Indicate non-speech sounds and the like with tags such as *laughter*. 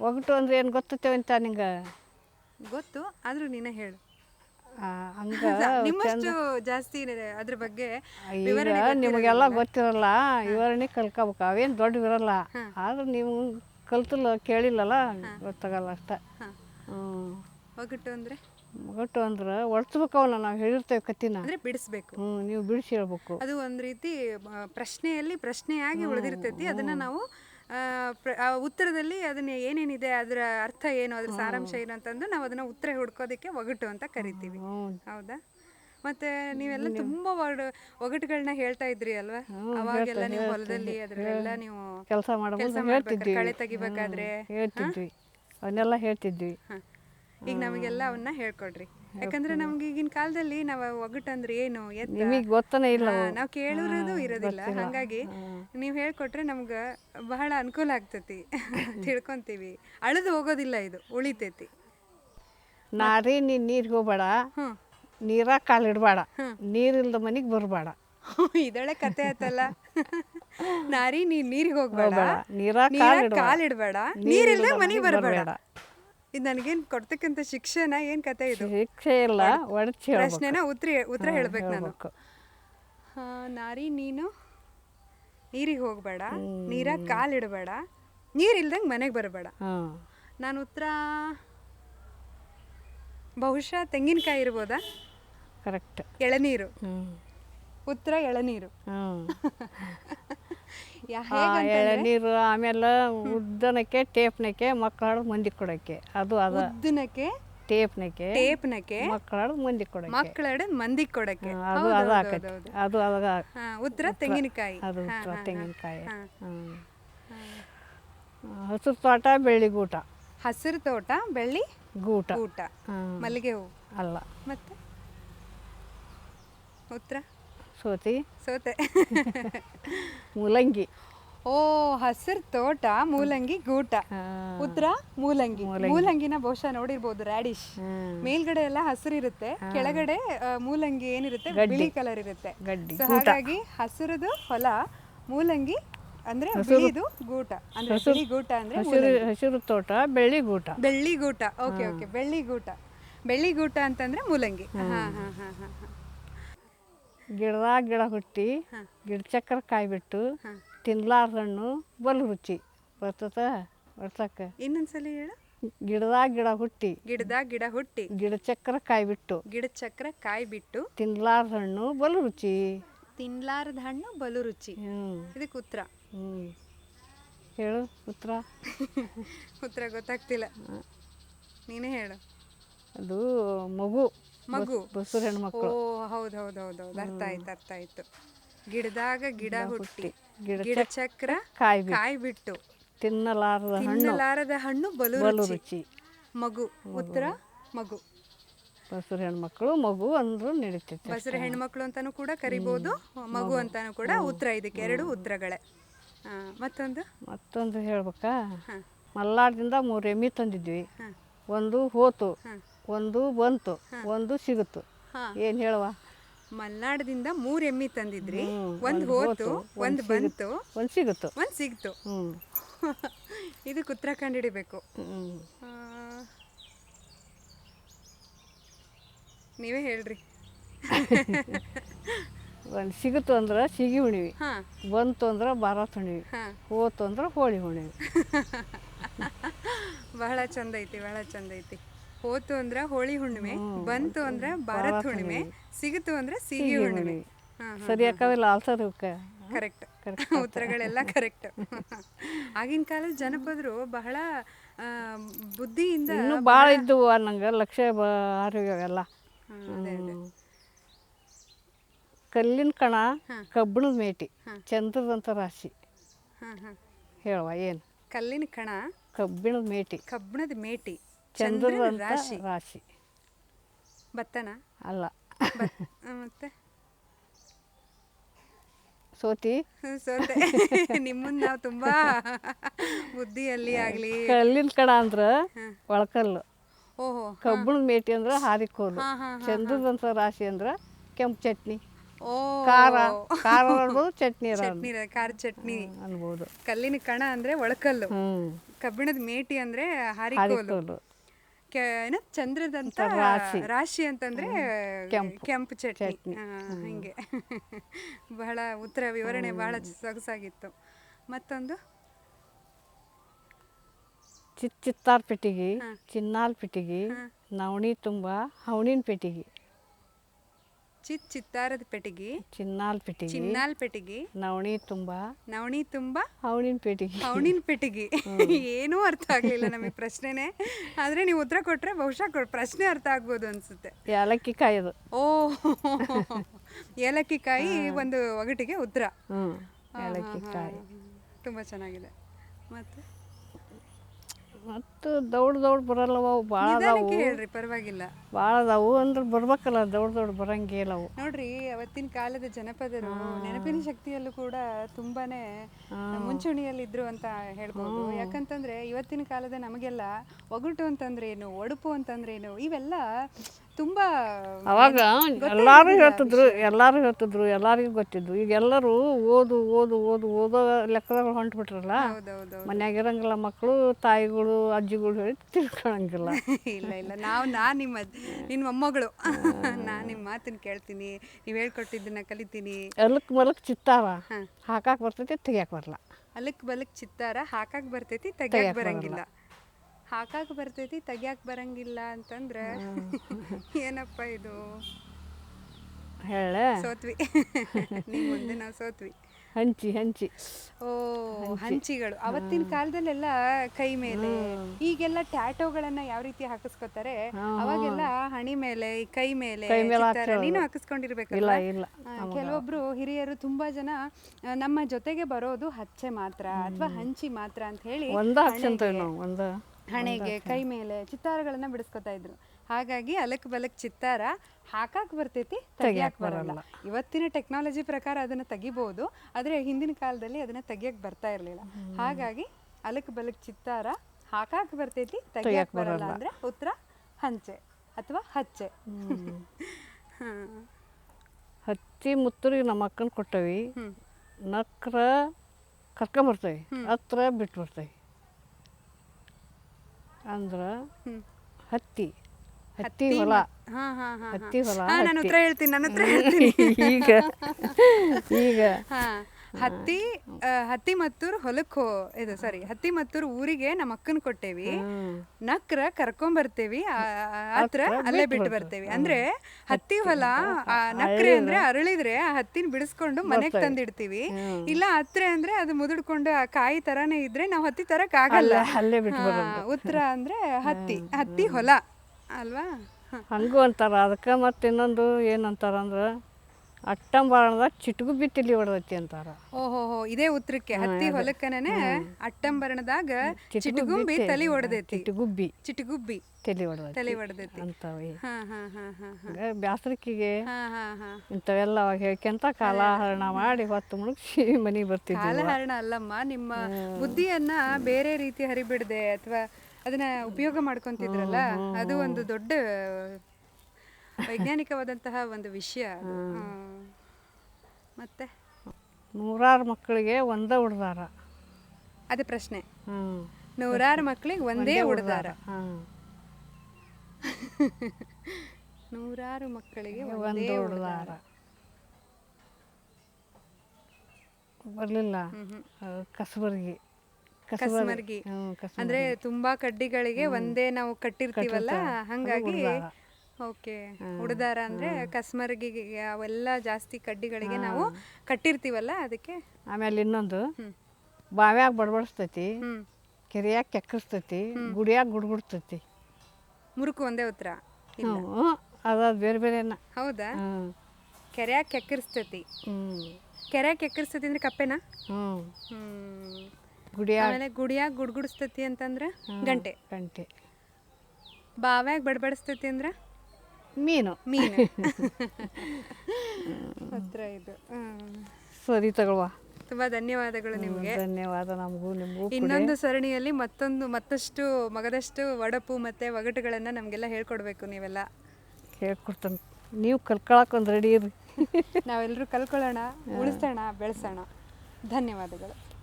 ಒಗಟು ಅಂದ್ರೆ ಏನು ಗೊತ್ತತೆ ಅಂತ ನಿಂಗೆ? ಗೊತ್ತು ಆದ್ರೂ ನೀನೇ ಹೇಳು. ಹಂಗ ನಿಮ್ಮಷ್ಟು ಜಾಸ್ತಿ ಅದ್ರ ಬಗ್ಗೆ ಈಗ ನಿಮಗೆಲ್ಲ ಗೊತ್ತಿರಲ್ಲ ವಿವರಣೆ ಕಲ್ಕೋಬೇಕು ಅವೇನು ದೊಡ್ಡ ಇರಲ್ಲ ಆದ್ರೆ ನೀವು ಕಲ್ತಲ್ಲ ಕೇಳಿಲ್ಲಲ್ಲ ಗೊತ್ತಾಗಲ್ಲ ಅಷ್ಟೆ. ಒಗಟು ಅಂದ್ರೆ? ಒಗಟು ಅಂದ್ರೆ ಒಡ್ಸ್ಬೇಕು ಅವನ್ನ ನಾವು ಹೇಳಿರ್ತೇವೆ ಕತ್ತಿನ. ಅಂದ್ರೆ ಬಿಡಿಸ್ಬೇಕು. ಹ್ಞೂ ನೀವು ಬಿಡಿಸಿ ಹೇಳ್ಬೇಕು. ಅದು ಒಂದ್ ರೀತಿ ಪ್ರಶ್ನೆಯಲ್ಲಿ ಪ್ರಶ್ನೆಯಾಗಿ ಉಳಿದಿರ್ತೈತಿ. ಅದನ್ನ ನಾವು ಪ್ರ- ಆ ಉತ್ತರದಲ್ಲಿ ಅದನ್ನ ಏನೇನಿದೆ ಅದರ ಅರ್ಥ ಏನು ಅದ್ರ ಸಾರಾಂಶ ಏನು ಅಂತಂದು ನಾವು ಅದನ್ನ ಉತ್ತರ ಹುಡ್ಕೋದಕ್ಕೆ ಒಗಟು ಅಂತ ಕರಿತೀವಿ. ಹೌದಾ. ಮತ್ತೆ ನೀವೆಲ್ಲ ತುಂಬಾ ವರ್ಡ್ ಒಗಟುಗಳನ್ನ ಹೇಳ್ತಾ ಇದ್ರಿ ಅಲ್ವಾ? ಅವಾಗೆಲ್ಲ ನೀವು ಹೊಲದಲ್ಲಿ ಅದ್ರಲ್ಲೆಲ್ಲ ನೀವು ಕೆಲಸ ಮಾಡಬೇಕು ಕಳೆ ತೆಗಿಬೇಕಾದ್ರೆ ಹೇಳ್ತಿದ್ವಿ. ಅವನ್ನೆಲ್ಲ ಹೇಳ್ತಿದ್ವಿ. ಈಗ ನಮಗೆಲ್ಲ ಅವನ್ನ ಹೇಳ್ಕೊಡ್ರಿ. ಯಾಕಂದ್ರೆ ನಮ್ಗೆ ಈಗಿನ ಕಾಲದಲ್ಲಿ ನಾವು ಒಗಟು ಅಂದ್ರೆ ಏನು ಎತ್ತ? ನಿಮಗೆ ಗೊತ್ತನೇ ಇಲ್ಲ ನಾವು ಕೇಳಿರೋದು ಇರೋದಿಲ್ಲ. ಹಂಗಾಗಿ ನೀವ್ ಹೇಳ್ಕೊಟ್ರೆ ನಮ್ಗ ಬಹಳ ಅನುಕೂಲ ಆಗ್ತೈತಿ. *laughs* ತಿಳ್ಕೊಂತೀವಿ. ಅಳದು ಹೋಗೋದಿಲ್ಲ ಇದು ಉಳಿತೈತಿ. ನಾರಿ *laughs* ನೀನ್ ನೀರಿಗೆ ಹೋಗ್ಬೇಡ. ನೀರ ನೀರಾಗ ಕಾಲು ಇಡಬೇಡ. ನೀರಿಲ್ದ ಮನೆಗೆ ಬರಬೇಡ. ಇದಳೆ ಕತೆ ಆಯ್ತಲ್ಲ. ನಾರಿ ನೀನ್ ನೀರಿಗೆ ಹೋಗ್ಬೇಡ. ನೀರ ನೀರಾಗ್ ಕಾಲ್ ನೀರಾಗ್ ಇಡ್ಬೇಡ. ಕಾಲ್ ಇಡಬೇಡ. ನೀರಿಲ್ದ ಮನೆಗೆ ಬರ್ಬೇಡ. ಇದು ನನಗೇನ್ ಕೊಡ್ತಕ್ಕಂಥ ಶಿಕ್ಷಣ ಏನು ಕತೆ ಇದು? ಶಿಕ್ಷೆ ಇಲ್ಲ ಒಡಚಿ ಪ್ರಶ್ನೆನ ಉತ್ತರ ಉತ್ತರ ಹೇಳ್ಬೇಕು ನಾನು. ನಾರಿ ನೀನು? ನೀರಿಗೆ ಹೋಗ್ಬೇಡ ನೀರಾಗ ಕಾಲಿಡಬೇಡ ನೀರಿಲ್ದಂಗೆ ಮನೆಗೆ ಬರಬೇಡ. ನಾನು ಉತ್ತರ ಬಹುಶಃ ತೆಂಗಿನಕಾಯಿ ಇರ್ಬೋದಾ? ಕರೆಕ್ಟ್. ಎಳನೀರು. ಉತ್ತರ ಎಳನೀರು. *laughs* ಎಳನೀರು ಆಮೇಲೆ ಉದ್ದನಕ್ಕೆ ಟೇಪ್ನಕ್ಕೆ ಮಕ್ಕಳು ಮಂದಿ ಕೊಡಕ್ಕೆ. ಅದು ಅದ ಉದ್ದನಕ್ಕೆ ಟೇಪ್ನಕ್ಕೆ ಟೇಪ್ನಕ್ಕೆ ಮಕ್ಕಳು ಮಂದಿ ಕೊಡಕ್ಕೆ. ಮಕ್ಕಳ ಮಂದಿ ಕೊಡಕ್ಕೆ. ಅದು ಅದು ಆಕೈತಿ. ಅದು ಉತ್ತರ ತೆಂಗಿನಕಾಯಿ. ಅದು ಉತ್ತರ ತೆಂಗಿನಕಾಯಿ. ಹಸಿರು ತೋಟ ಬೆಳ್ಳಿ ಗೂಟ. ಹಸಿರು ತೋಟ ಬೆಳ್ಳಿ ಗೂಟ. ಊಟ ಮಲ್ಲಿಗೆ ಹೂ. ಅಲ್ಲ. ಮತ್ತೆ? ಉತ್ತರ ಸೋತಿ? ಸೋತೆ. ಮೂಲಂಗಿ. ಓ ಹಸಿರು ತೋಟ ಮೂಲಂಗಿ ಗೂಟ. ಉತ್ತರ ಮೂಲಂಗಿ. ಮೂಲಂಗಿನ ಬಹುಶಃ ನೋಡಿರ್ಬೋದು ರ್ಯಾಡಿಶ್ ಮೇಲ್ಗಡೆ ಎಲ್ಲ ಹಸಿರಿರುತ್ತೆ ಕೆಳಗಡೆ ಮೂಲಂಗಿ ಏನಿರುತ್ತೆ ಬಿಳಿ ಕಲರ್ ಇರುತ್ತೆ. ಸೊ ಹಾಗಾಗಿ ಹಸಿರುದು ಹೊಲ ಮೂಲಂಗಿ ಅಂದ್ರೆ ಬಿಳಿದು ಗೂಟ. ಅಂದ್ರೆ ಬಿಳಿ ಗೂಟ ಅಂದ್ರೆ ಹಸಿರು ತೋಟ ಬೆಳ್ಳಿ ಗೂಟ. ಬೆಳ್ಳಿ ಗೂಟ. ಓಕೆ ಓಕೆ ಬೆಳ್ಳಿ ಗೂಟ. ಬೆಳ್ಳಿ ಗೂಟ ಅಂತಂದ್ರೆ ಮೂಲಂಗಿ. ಹಾ ಹಾ ಹಾ ಹಾ. ಗಿಡದಾಗ ಗಿಡ ಹುಟ್ಟಿ ಗಿಡ ಚಕ್ರ ಕಾಯಿ ಬಿಟ್ಟು ತಿನ್ಲಾರ್ದ ಹಣ್ಣು ಬಲು ರುಚಿ. ಬರ್ತದ? ಬರ್ತಕ್ಕ. ಇನ್ನೊಂದ್ಸಲಿ ಹೇಳು. ಗಿಡದಾಗ ಗಿಡ ಹುಟ್ಟಿ. ಗಿಡದಾಗ ಗಿಡ ಹುಟ್ಟಿ. ಗಿಡ ಚಕ್ರ ಕಾಯಿ ಬಿಟ್ಟು ಗಿಡ ಚಕ್ರ ಕಾಯಿ ಬಿಟ್ಟು ತಿನ್ಲಾರ್ದ ಹಣ್ಣು ಬಲು ರುಚಿ. ತಿನ್ಲಾರದ ಹಣ್ಣು ಬಲು ರುಚಿ. ಇದಕ್ಕೆ ಉತ್ತರ. ಹೇಳು ಉತ್ತರ. *laughs* ಉತ್ತರ ಗೊತ್ತಾಗ್ತಿಲ್ಲ. ನೀನೇ ಹೇಳು. ಅದು ಮಗು. ಮಗು. ಬಸರು ಓ ಹೆಣ್ಮಕ್ಳು. ಹೌದು ಹೌದು ಹೌದು ಹೌದು ಅರ್ಥ ಆಯ್ತು ಅರ್ಥ ಆಯ್ತು. ಗಿಡದಾಗ ಗಿಡ ಹುಟ್ಟಿ. ಗಿಡ ಗಿಡ ಚಕ್ರ ಕಾಯಿ ಬಿಟ್ಟು. ಕಾಯಿ ಬಿಟ್ಟು ತಿನ್ನಲಾರ್ದ ಹಣ್ಣು. ತಿನ್ನಲಾರದ ಹಣ್ಣು ಬಲು ಬಲು ರುಚಿ. ರುಚಿ ಮಗು. ಉತ್ತರ ಮಗು. ಬಸರು ಹೆಣ್ಮಕ್ಳು ಮಗು ಅಂದ್ರು ನಡೀತೈತೆ ಬಸರ ಹೆಣ್ಮಕ್ಳು ಅಂತಾನು ಕೂಡ ಕರಿಬಹುದು ಮಗು ಅಂತಾನು ಕೂಡ ಉತ್ತರ ಇದಕ್ಕೆ ಎರಡು ಉತ್ತರಗಳೇ. ಆ, ಮತ್ತೊಂದು? ಮತ್ತೊಂದು ಹೇಳ್ಬೇಕಾ? ಮಲ್ಲಾರ್ದಿಂದ ಮೂರು ಎಮ್ಮಿ ತಂದಿದ್ವಿ. ಒಂದು ಹೋತು. ಒಂದು ಬಂತು ಒಂದು ಸಿಗುತ್ತು. ಏನ್ ಹೇಳುವ? ಮಲ್ನಾಡದಿಂದ ಮೂರ್ ಎಮ್ಮಿ ತಂದಿದ್ರಿ. ಒಂದ್ ಹೋತು ಒಂದ್ ಬಂತು. ಒಂದು ಸಿಗುತ್ತು. ಒಂದ್ ಸಿಗ್ತು. *laughs* ಇದು ಇದಕ್ಕೆ ಉತ್ತರ ಕಂಡುಹಿಡಿಬೇಕು ನೀವೇ ಹೇಳ್ರಿ. *laughs* ಒಂದು ಸಿಗುತ್ತು ಅಂದ್ರೆ ಸಿಗಿ ಹುಣಿವಿ ಬಂತು ಅಂದ್ರೆ ಬಾರತ್ ಹುಣಿವಿ ಹೋತು ಅಂದ್ರೆ ಹೋಳಿ ಹುಣಿವಿ *laughs* ಬಹಳ ಚಂದ ಐತಿ ಬಹಳ ಚಂದ ಐತಿ. ಹೋತು ಅಂದ್ರ ಹೋಳಿ ಹುಣ್ಣಿಮೆ ಬಂತು ಅಂದ್ರ ಭಾರತ್ ಹುಣ್ಣಿಮೆ. ಸಿಗುತ್ತು ಅಂದ್ರೆ ಸಿಹಿ ಹುಣ್ಣಿಮೆ. ಸರಿ ಕರೆಕ್ಟ್ ಆಲ್ಸರ್ ಕರೆಕ್ಟ್ ಉತ್ತರಗಳೆಲ್ಲ ಕರೆಕ್ಟ್ *laughs* ಆಗಿನ ಕಾಲದ ಜನಪದರು ಬಹಳ ಬುದ್ಧಿಯಿಂದ ಇನ್ನೂ ಭಾಳ ಇದ್ದವು ನಂಗೆ ಲಕ್ಷ ಆರೋಗ್ಯವೆಲ್ಲ. ಕಲ್ಲಿನ ಕಣ ಕಬ್ಬಿಣದ ಮೇಟಿ ಚಂದ್ರದಂತ ರಾಶಿ. ಹೇಳುವ ಏನು? ಕಲ್ಲಿನ ಕಣ ಕಬ್ಬಿಣದ ಮೇಟಿ. ಕಬ್ಬಣದ ಮೇಟಿ. ಚಂದ್ರನ ಚಂದ್ರದಂಥ ರಾಶಿ ರಾಶಿ. ಬತ್ತನ ಅಲ್ಲ. ಭತ್- ಆ, *laughs* ಮತ್ತೆ? ಸೋತಿ? ಸೋತೆ. *laughs* ನಿಮ್ಮನ್ನ ನಾವು ತುಂಬಾ ಬುದ್ಧಿ ಅಲ್ಲಿ ಆಗ್ಲಿ. ಕಲ್ಲಿನ ಕಡ ಅಂದ್ರೆ ಒಳಕಲ್ಲು. ಓಹೋ ಕಬ್ಬಿಣದ ಮೇಟಿ ಅಂದ್ರೆ ಹಾರಿಕೋಲು. ಹಾ ಹಾ ಚಂದ್ರದಂಥ ರಾಶಿ ಅಂದ್ರೆ ಕೆಂಪು ಚಟ್ನಿ. ಓ. ಖಾರ. ಖಾರ ಇರೋದು ಚಟ್ನಿ ಇರೋದು ಚಟ್ನಿ ಖಾರ ಚಟ್ನಿ. ಅನ್ಬೋದು. ಕಲ್ಲಿನ ಕಣ ಅಂದ್ರೆ ಒಳಕಲ್ಲು. ಹ್ಞೂ ಕಬ್ಬಿಣದ ಮೇಟಿ ಅಂದ್ರೆ ಹಾರಿಕೋಲು. ಹಾರಿಕೋಲು. ಚಂದ್ರದಂತ ರಾಶಿ. ರಾಶಿ ಅಂತಂದ್ರೆ ಕೆಂಪು. ಕೆಂಪು ಚಟ್ನಿ. ಆ, ಹಿಂಗೆ. *laughs* ಬಹಳ ಉತ್ತರ ವಿವರಣೆ ಬಹಳ ಸೊಗಸಾಗಿತ್ತು. ಮತ್ತೊಂದು? ಚಿತ್ ಚಿತ್ತಾರ್ ಪೆಟ್ಟಿಗೆ ಚಿನ್ನಾಲ್ ಪೆಟ್ಟಿಗೆ ನವಣಿ ತುಂಬ ಹವಣಿನ ಪೆಟ್ಟಿಗೆ. ಚಿತ್ ಚಿತ್ತಾರದ ಪೆಟಿಗೆ ಚಿನ್ನಾಲ್ ಪೆಟ್ಟಿಗೆ ಚಿನ್ನಾಲ್ ಪೆಟಿಗೆ ನವಣಿ ತುಂಬಾ ನವಣಿ ತುಂಬಾ ಅವಣಿನ ಪೆಟ್ಟಿಗೆ. ಅವಣಿನ ಪೆಟಿಗೆ ಏನೂ ಅರ್ಥ ಆಗ್ಲಿಲ್ಲ ನಮಗೆ ಪ್ರಶ್ನೆನೇ. ಆದ್ರೆ ನೀವು ಉತ್ತರ ಕೊಟ್ರೆ ಬಹುಶಃ ಪ್ರಶ್ನೆ ಅರ್ಥ ಆಗ್ಬೋದು ಅನ್ಸುತ್ತೆ. ಏಲಕ್ಕಿ ಕಾಯೋದು ಓ ಏಲಕ್ಕಿ ಕಾಯಿ ಒಂದು ಒಗಟಿಗೆ ಉತ್ತರ. ಏಲಕ್ಕಿ ಕಾಯಿ ತುಂಬಾ ಚೆನ್ನಾಗಿದೆ. ಮತ್ತೆ? ಮತ್ತು ದೌಡ್ ದೌಡ್ ಬರಲ್ಲವ ಅವು ಭಾಳ ಅದಾವು. ನಿಧಾನಕ್ಕೆ ಹೇಳ್ರಿ ಪರವಾಗಿಲ್ಲ. ಭಾಳ ಅದಾವು ಅಂದ್ರೆ ಬರ್ಬೇಕಲ್ಲ ದೌಡ್ ದೌಡ್ ಬರಂಗಿಲ್ಲ ಅವು ನೋಡ್ರಿ ಅವತ್ತಿನ ಕಾಲದ ಜನಪದರು ನೆನಪಿನ ಶಕ್ತಿಯಲ್ಲೂ ಕೂಡ ತುಂಬಾನೇ ಮುಂಚೂಣಿಯಲ್ಲಿದ್ರು ಅಂತ ಹೇಳ್ಬೋದು. ಯಾಕಂತಂದ್ರೆ ಇವತ್ತಿನ ಕಾಲದ ನಮಗೆಲ್ಲ ಒಗಟು ಅಂತಂದ್ರೆ ಏನು ಒಡುಪು ಅಂತಂದ್ರೆ ಏನು ಇವೆಲ್ಲ ತುಂಬಾ ಅವಾಗ ಎಲ್ಲರೂ ಹೇಳ್ತಿದ್ರು ಎಲ್ಲರೂ ಹೇಳ್ತಿದ್ರು ಎಲ್ಲರಿಗೂ ಗೊತ್ತಿದ್ರು ಈಗ ಎಲ್ಲರೂ ಓದು ಓದು ಓದು ಓದೋ ಲೆಕ್ಕದಾಗ ಹೊಂಟ್ಬಿಟ್ರಲ್ಲ? ಹೌದೌದು ಮನ್ಯಾಗ ಇರಂಗಿಲ್ಲ ಮಕ್ಕಳು ತಾಯಿಗಳು ಅಜ್ಜಿಗಳು ಹೇಳಿ ತಿಳ್ಕೊಳಂಗಿಲ್ಲ. *laughs* ಇಲ್ಲ ಇಲ್ಲ. ನಾವು ನಾ ನಿಮ್ಮ ನಿನ್ನ ಮೊಮ್ಮಗಳು. ನಾ ನಿಮ್ಮ ಮಾತನ್ನು ಕೇಳ್ತೀನಿ. ನೀವು ಹೇಳ್ಕೊಟ್ಟಿದ್ದನ್ನ ಕಲಿತೀನಿ. ಅಲಕ್ ಮಲಕ್ ಚಿತ್ತಾವ? ಹಾಕಾಕ್ ಬರ್ತೈತಿ ತೆಗಿಯಕ್ಕೆ ಬರಲ್ಲ. ಅಲಕ್ ಬಲಕ್ ಚಿತ್ತಾರ ಹಾಕಾಕ್ ಬರ್ತೈತಿ ತೆಗಿಯಕ್ಕೆ ಬರಂಗಿಲ್ಲ. ಹಾಕಾಕ್ ಬರ್ತೈತಿ ತೆಗ್ಯಾಕ್ ಬರಂಗಿಲ್ಲ ಅಂತಂದ್ರೆ *laughs* ಏನಪ್ಪ ಇದು? ಹೇಳ. ಸೋತ್ವಿ. *laughs* ನಿಮ್ ಮುಂದೆ ನಾವು ಸೋತ್ವಿ. ಹಂಚಿ ಹಂಚಿ. ಓ ಹಂಚಿಗಳು. ಅವತ್ತಿನ ಕಾಲದಲ್ಲೆಲ್ಲ ಕೈ ಮೇಲೆ ಈಗೆಲ್ಲ ಟ್ಯಾಟೋಗಳನ್ನ ಯಾವ ರೀತಿ ಹಾಕಿಸ್ಕೊತಾರೆ? ಅವಾಗೆಲ್ಲ ಹಣಿ ಮೇಲೆ ಕೈ ಮೇಲೆ. ನೀನು ಹಾಕಿಸ್ಕೊಂಡಿರ್ಬೇಕಲ್ಲ ಕೆಲವೊಬ್ರು ಹಿರಿಯರು ತುಂಬಾ ಜನ ನಮ್ಮ ಜೊತೆಗೆ ಬರೋದು ಹಚ್ಚೆ ಮಾತ್ರ ಅಥವಾ ಹಂಚಿ ಮಾತ್ರ ಅಂತ ಹೇಳಿ ಹಣೆಗೆ ಕೈ ಮೇಲೆ ಚಿತ್ತಾರಗಳನ್ನ ಬಿಡಿಸ್ಕೊತಾ ಇದ್ರು. ಹಾಗಾಗಿ ಅಲಕ್ ಬಲಕ್ ಚಿತ್ತಾರ ಹಾಕಾಕ್ ಬರ್ತೈತಿ ತೆಗಿಯಾಕ್ ಬರಲ್ಲ. ಇವತ್ತಿನ ಟೆಕ್ನಾಲಜಿ ಪ್ರಕಾರ ಅದನ್ನ ತೆಗಿಬಹುದು ಆದ್ರೆ ಹಿಂದಿನ ಕಾಲದಲ್ಲಿ ಅದನ್ನ ತೆಗಿಯಕ್ ಬರ್ತಾ ಇರ್ಲಿಲ್ಲ. ಹಾಗಾಗಿ ಅಲಕ್ ಬಲಕ್ ಚಿತ್ತಾರ ಹಾಕಾಕ್ ಬರ್ತೈತಿ ತೆಗಿಯಾಕ್ ಬರಲ್ಲ ಅಂದ್ರೆ ಉತ್ತರ ಹಂಚೆ ಅಥವಾ ಹಚ್ಚೆ. *laughs* ಹಚ್ಚಿ ಹತ್ತಿ ಮುತ್ತರಿಗೆ ನಮ್ಮ ಅಕ್ಕನ ಕೊಟ್ಟವಿ. ನಕ್ರ ಕರ್ಕೊಂಬರ್ತೇವೆ ಹತ್ರ ಬಿಟ್ಟು ಬರ್ತೇವೆ ಅಂದ್ರ. ಹತ್ತಿ. ಹತ್ತಿ ಹೊಲ. ಹಾ ಹಾ ಹಾ ಹತ್ತಿ ಹೊಲ ನಾನು ಉತ್ತರ ಹೇಳ್ತೀನಿ ನನ್ನ ಉತ್ತರ ಹೇಳ್ತೀನಿ. ಈಗ ಈಗ. ಹಾ ಹತ್ತಿ ಹತ್ತಿ ಮತ್ತೂರು ಹೊಲಕ್ಕೆ ಹೋ ಇದು ಸಾರಿ ಹತ್ತಿ ಮತ್ತೂರು ಊರಿಗೆ ನಮ್ಮ ಅಕ್ಕನ ಕೊಟ್ಟೇವಿ. ನಕ್ರ ಕರ್ಕೊಂಡ್ ಬರ್ತೇವಿ ಆ, ಆ, ಹತ್ರ ಅಲ್ಲೇ ಬಿಟ್ಟು ಬರ್ತೇವಿ. ಅಂದ್ರೆ ಹತ್ತಿ ಹೊಲ ಆ, ನಕ್ರೆ ಅಂದ್ರೆ ಅರಳಿದ್ರೆ ಆ ಹತ್ತಿನ ಬಿಡಿಸ್ಕೊಂಡು ಮನೆಗ್ ತಂದಿಡ್ತೀವಿ. ಇಲ್ಲ ಹತ್ರೆ ಅಂದ್ರೆ ಅದು ಮುದುಡ್ಕೊಂಡು ಆ ಕಾಯಿ ತರಾನೇ ಇದ್ರೆ ನಾವು ಹತ್ತಿ ತರಕ್ ಆಗಲ್ಲ. ಉತ್ತರ ಅಂದ್ರೆ ಹತ್ತಿ ಹತ್ತಿ ಹೊಲ. ಅಲ್ವಾ. ಹಂಗೂ ಅಂತಾರ. ಅದಕ್ಕೆ ಮತ್ತೆ ಇನ್ನೊಂದು ಏನಂತಾರ ಅಂದ್ರೆ ಅಟ್ಟಂಬರಣದಾಗ ಚಿಟುಕು ಬಿತ್ತಿಲಿ ಹೊಡೆದೈತಿ ಅಂತಾರ. ಓಹೋ ಇದೇ ಉತ್ತರಕ್ಕೆ. ಹತ್ತಿ ಹೊಲಕ್ಕನೇ ಅಟ್ಟಂಬರಣದಾಗ ಚಿಟಗುಂಬಿ ತಲಿ ಹೊಡೆದೈತಿ. ಚಿಟಗುಬ್ಬಿ. ಚಿಟಗುಬ್ಬಿ. ತಲೆ ಹೊಡೆದೈತಿ. ತಲೆ ಹೊಡೆದೈತಿ. ಅಂತವೆ ಬ್ಯಾಸರಿಕಿಗೆ ಹಾ ಹಾ ಹಾ ಇಂಥವೆಲ್ಲ ಅವಾಗ ಹೇಳ್ಕೊಂತ ಕಾಲಹರಣ ಮಾಡಿ ಹೊತ್ತು ಮುಳುಗಿಸಿ *laughs* ಮನೆಗೆ ಬರ್ತಿದ್ವಿ ಕಾಲಹರಣ ಅಲ್ಲಮ್ಮ ನಿಮ್ಮ ಬುದ್ಧಿಯನ್ನ ಬೇರೆ ರೀತಿ ಹರಿಬಿಡದೆ ಅಥವಾ ಅದನ್ನ ಉಪಯೋಗ ಮಾಡ್ಕೊಂತಿದ್ರಲ್ಲ ಅದು ಒಂದು ದೊಡ್ಡ ವೈಜ್ಞಾನಿಕವಾದಂತಹ ಒಂದು ವಿಷಯ. ಮತ್ತೆ? ನೂರಾರು ಮಕ್ಕಳಿಗೆ ಒಂದೇ ಉಡ್ದಾರ. ಅದೇ ಪ್ರಶ್ನೆ. *laughs* ನೂರಾರು ಮಕ್ಕಳಿಗೆ ಒಂದೇ ಉಡ್ದಾರ. ನೂರಾರು ಮಕ್ಕಳಿಗೆ ಒಂದೇ ಉಡ್ದಾರ. ಬರಲಿಲ್ಲ. ಕಸಬರ್ಗಿ. ಕಸ್ಮರ್ಗಿ. ಅಂದ್ರೆ ತುಂಬಾ ಕಡ್ಡಿಗಳಿಗೆ ಒಂದೇ ನಾವು ಕಟ್ಟಿರ್ತೀವಲ್ಲ? ಹಂಗಾಗಿ ಓಕೆ. ಹುಡುದಾರ ಅಂದ್ರೆ ಕಸ್ಮರ್ಗಿ ಅವೆಲ್ಲ ಜಾಸ್ತಿ ಕಡ್ಡಿಗಳಿಗೆ ನಾವು ಕಟ್ಟಿರ್ತೀವಲ್ಲ ಅದಕ್ಕೆ? ಆಮೇಲೆ ಇನ್ನೊಂದು. ಬಾವ್ಯಾಗ ಬಡಬಡಿಸ್ತೈತಿ ಕೆರೆಯಾಗ ಕೆಕ್ಕರಿಸ್ತೈತಿ ಗುಡಿಯಾಗ ಗುಡ್ಗುಡ್ತೈತಿ. ಮುರುಕು ಒಂದೇ ಉತ್ತರ? ಅದಾದ ಬೇರೆ ಬೇರೆ ಬೇರೆನ ಹೌದಾ? ಕೆರೆಯಾಗ ಕೆಕ್ಕರಿಸ್ತೈತಿ. ಕೆರೆಯಾಗ ಕೆಕ್ಕರಿಸ್ತೈತಿ ಅಂದ್ರೆ ಕಪ್ಪೆನಾ? ಹ್ಞೂ ಹ್ಮ್. ಗುಡಿಯಾಗ ಆಮೇಲೆ ಗುಡಿಯಾಗ ಗುಡ್ಗುಡಿಸ್ತೈತಿ ಅಂತಂದ್ರೆ ಗಂಟೆ. ಗಂಟೆ. ಬಾವ್ಯಾಗ ಬಡಬಡಿಸ್ತೈತಿ ಅಂದ್ರೆ? ಮೀನು. ಮೀನು. *laughs* ಹತ್ರ ಇದು ಸರಿ ತಗೊಳ್ವ. ತುಂಬಾ ಧನ್ಯವಾದಗಳು ನಿಮಗೆ. ಧನ್ಯವಾದ ನಮಗೂ ನಿಮಗೂ ಇನ್ನೊಂದು ಸರಣಿಯಲ್ಲಿ ಮತ್ತೊಂದು ಮತ್ತಷ್ಟು ಮಗದಷ್ಟು ಒಡಪು ಮತ್ತೆ ಒಗಟುಗಳನ್ನ ನಮಗೆಲ್ಲ ಹೇಳ್ಕೊಡ್ಬೇಕು ನೀವೆಲ್ಲ. ಹೇಳ್ಕೊಡ್ತಾನೆ. ನೀವು ಕಲ್ಕೊಳಕ್ಕೆ ಒಂದು ರೆಡಿ ಇರಿ. ನಾವೆಲ್ಲರೂ ಕಲ್ಕೊಳ್ಳೋಣ ಉಳಿಸೋಣ ಬೆಳೆಸೋಣ. ಧನ್ಯವಾದಗಳು.